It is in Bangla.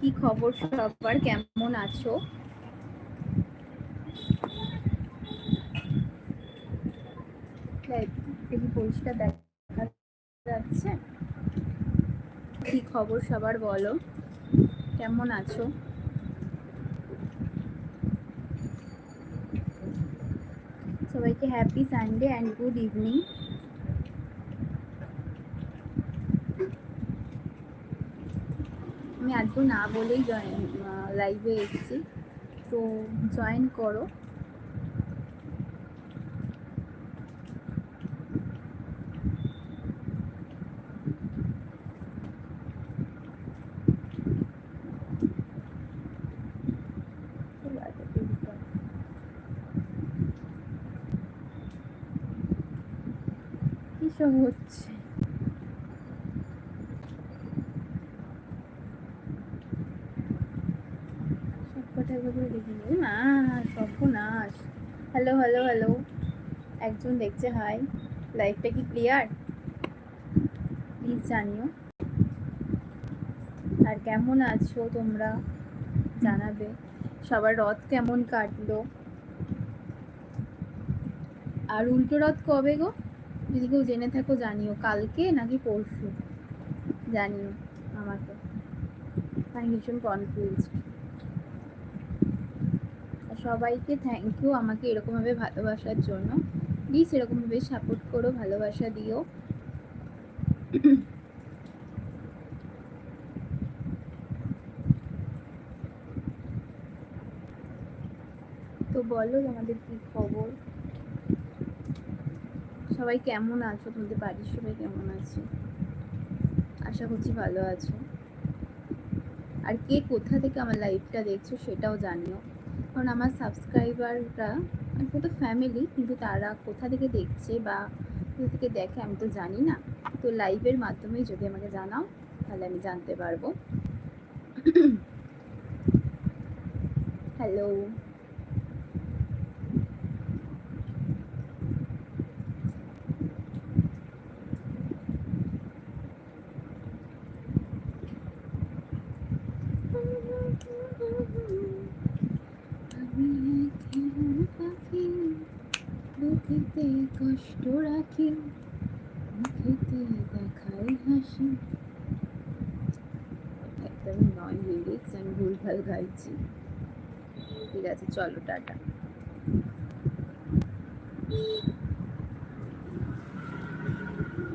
কি খবর সবার? কেমন আছো? পরিষ্কার দেখা যাচ্ছে। কি খবর সবার বলো? কেমন আছো? সবাইকে happy Sunday and good evening আমি আজকে না বলেই জয়েন লাইভে এসেছি। তো জয়েন করো। কিসব হচ্ছে? সবকটা একবার দেখি নি মা সর্বনাশ। হ্যালো হ্যালো হ্যালো একজন দেখছে হাই লাইফটা কি ক্লিয়ার প্লিজ জানিও। আর কেমন আছো তোমরা? জানাবে। সবার রথ কেমন কাটলো? আর উল্টো রথ কবে গো? যদি কেউ জেনে থাকো, জানিও। কালকে নাকি পরশু? জানিও আমাকে। আমি ভীষণ কনফিউজ সবাইকে থ্যাংক ইউ আমাকে এরকমভাবে ভালোবাসার জন্য। প্লিজ এরকমভাবে সাপোর্ট করো, ভালোবাসা দিও। তো বলো তোমাদের কি খবর? সবাই কেমন আছো? তোমাদের বাড়ির সবাই কেমন আছে? আশা করছি ভালো আছো। আর কে কোথা থেকে আমার লাইফটা দেখছ সেটাও জানিও। কারণ আমার সাবস্ক্রাইবাররা আর তো ফ্যামিলি কিন্তু তারা কোথা থেকে দেখছে বা কোথা থেকে দেখে আমি তো জানি না। তো লাইভের মাধ্যমে যদি আমাকে জানাও, তাহলে আমি জানতে পারব। হ্যালো বুকেতে কষ্ট রাখি, মুখেতে দেখাই হাসি। একদম নয় লিরিক্স আমি ভুলভাল গাইছি। ঠিক আছে, চলো, টাটা।